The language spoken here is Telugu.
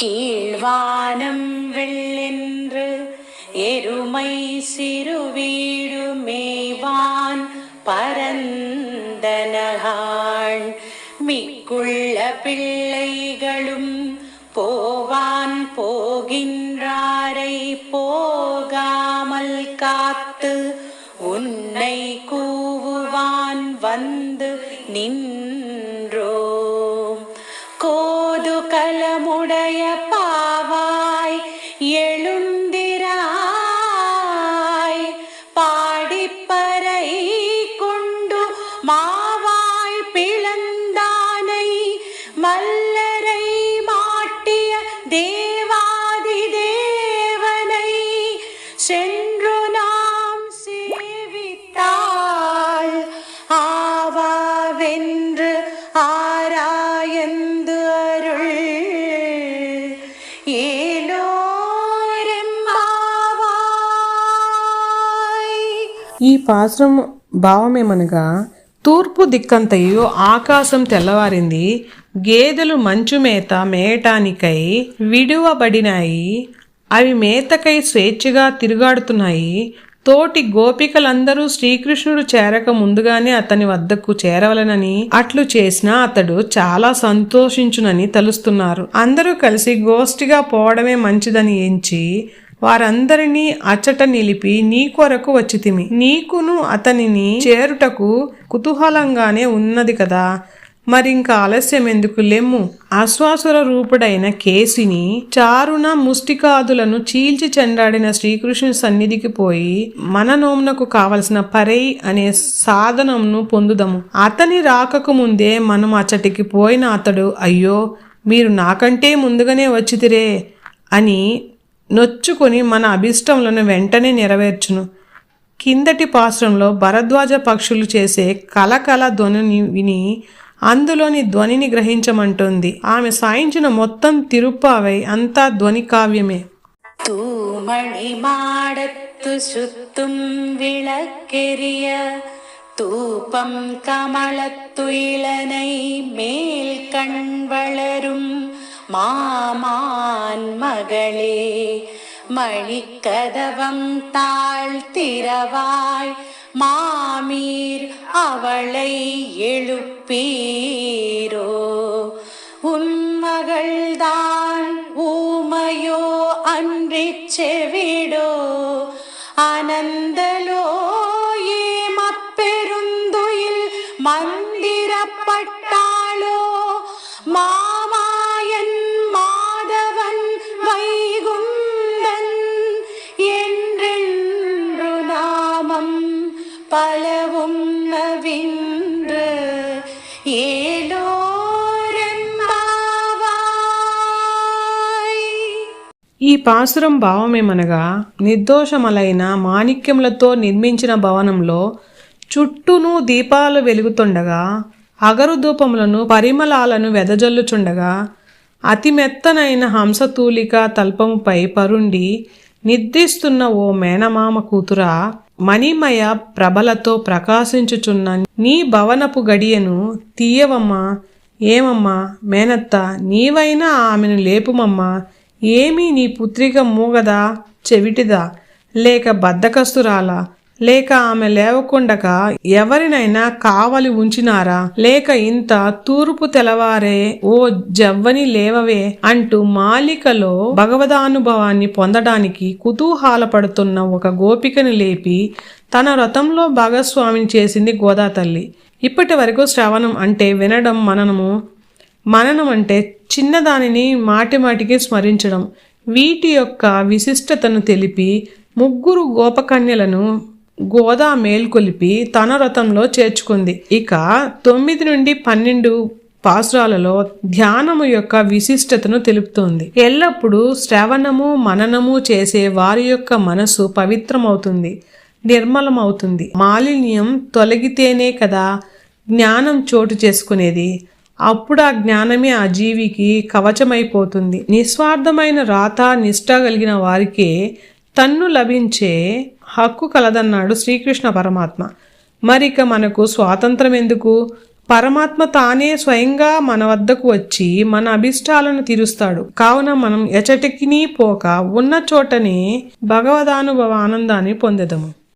கீழ்வானம் வெள்ளென்று எருமை சிறு வீடு மேவான் பரந்தனகாள். மிக்குள்ள பிள்ளைகளும் போவான் போகின்றாரை போகாமல் காத்து உன்னை கூவுவான் வந்து நின்றோ മധുകലമുടയ പാവായി ఈ పాశ్రం భావమేమనగా తూర్పు దిక్కంతయు ఆకాశం తెల్లవారింది గేదెలు మంచు మేత మేయటానికై విడువబడినాయి అవి మేతకై స్వేచ్ఛగా తిరుగాడుతున్నాయి. తోటి గోపికలందరూ శ్రీకృష్ణుడు చేరక ముందుగానే అతని వద్దకు చేరవలనని అట్లు చేసినా అతడు చాలా సంతోషించునని తలుస్తున్నారు. అందరూ కలిసి గోష్ఠిగా పోవడమే మంచిదని ఎంచి వారందరినీ అచ్చట నిలిపి నీ కొరకు వచ్చితిమి. నీకును అతనిని చేరుటకు కుతూహలంగానే ఉన్నది కదా. మరింక ఆలస్యం ఎందుకు లెమ్ము. అశ్వాసుర రూపుడైన కేసిని చారున ముష్టికాదులను చీల్చి చెండాడిన శ్రీకృష్ణుని సన్నిధికి పోయి మన నోమునకు కావలసిన పరై అనే సాధనంను పొందుదము. అతని రాకకు ముందే మనం అచ్చటికి పోయిన అతడు అయ్యో మీరు నాకంటే ముందుగానే వచ్చితిరే అని నొచ్చుకొని మన అభిష్టములను వెంటనే నెరవేర్చును. కిందటి పాశ్రంలో భరద్వాజ పక్షులు చేసే కలకల ధ్వనిని విని అందులోని ధ్వనిని గ్రహించమంటుంది. ఆమె సాయించిన మొత్తం తిరుప్పావై అంతా ధ్వని కావ్యమే. തൂമണിമാടത്തു ശുത്തും വിളക്കെറിയ തൂപ്പം കമളത്തുയിലനൈ മേൽ കൺവളരും மாமான் மகளே மணிக்கதவம் தாழ்த்திரவாய் மாமீர் அவளை எழுப்பீரோ? உன்மகள்தான் ஊமையோ அன்றி செவிடோ? அனந்தலோ ஏமப்பெருந்துயில் மந்திரப்பட்டாளோ? மா ఈ పాసురం భావమేమనగా నిర్దోషమలైన మాణిక్యములతో నిర్మించిన భవనంలో చుట్టూను దీపాలు వెలుగుతుండగా అగరు ధూపములను పరిమళాలను వెదజల్లుచుండగా అతి మెత్తనైన హంసతూలిక తల్పముపై పరుండి నిద్రిస్తున్న ఓ మేనమామ కూతుర మణిమయ ప్రభలతో ప్రకాశించుచున్న నీ భవనపు గడియను తీయవమ్మా ఏమమ్మా మేనత్త నీవైనా ఆమెను లేపుమమ్మా ఏమీ నీ పుత్రిక మూగదా చెవిటిదా లేక బద్దకస్తురాలా లేక ఆమె లేవకుండగా ఎవరినైనా కావలి ఉంచినారా? లేక ఇంత తూర్పు తెలవారే ఓ జవ్వని లేవవే అంటూ మాలికలో భగవదానుభవాన్ని పొందడానికి కుతూహలపడుతున్న ఒక గోపికను లేపి తన రథంలో భాగస్వామిని చేసింది గోదాతల్లి. ఇప్పటి వరకు శ్రవణం అంటే వినడం మననము మననం అంటే చిన్నదానిని మాటిమాటికి స్మరించడం. వీటి యొక్క విశిష్టతను తెలిపి ముగ్గురు గోపకన్యలను గోదా మేల్కొలిపి తన రథంలో చేర్చుకుంది. ఇక తొమ్మిది నుండి పన్నెండు పాసురాలలో ధ్యానము యొక్క విశిష్టతను తెలుపుతోంది. ఎల్లప్పుడూ శ్రవణము మననము చేసే వారి యొక్క మనసు పవిత్రమవుతుంది నిర్మలమవుతుంది. మాలిన్యం తొలగితేనే కదా జ్ఞానం చోటు చేసుకునేది. అప్పుడు ఆ జ్ఞానమే ఆ జీవికి కవచమైపోతుంది. నిస్వార్థమైన రాత నిష్ట కలిగిన వారికే తన్ను లభించే హక్కు కలదన్నాడు శ్రీకృష్ణ పరమాత్మ. మరిక మనకు స్వాతంత్రం ఎందుకు? పరమాత్మ తానే స్వయంగా మన వద్దకు వచ్చి మన అభిష్టాలను తీరుస్తాడు. కావున మనం ఎచటికిని పోక ఉన్న చోటనే భగవదానుభవ ఆనందాన్ని పొందెదము.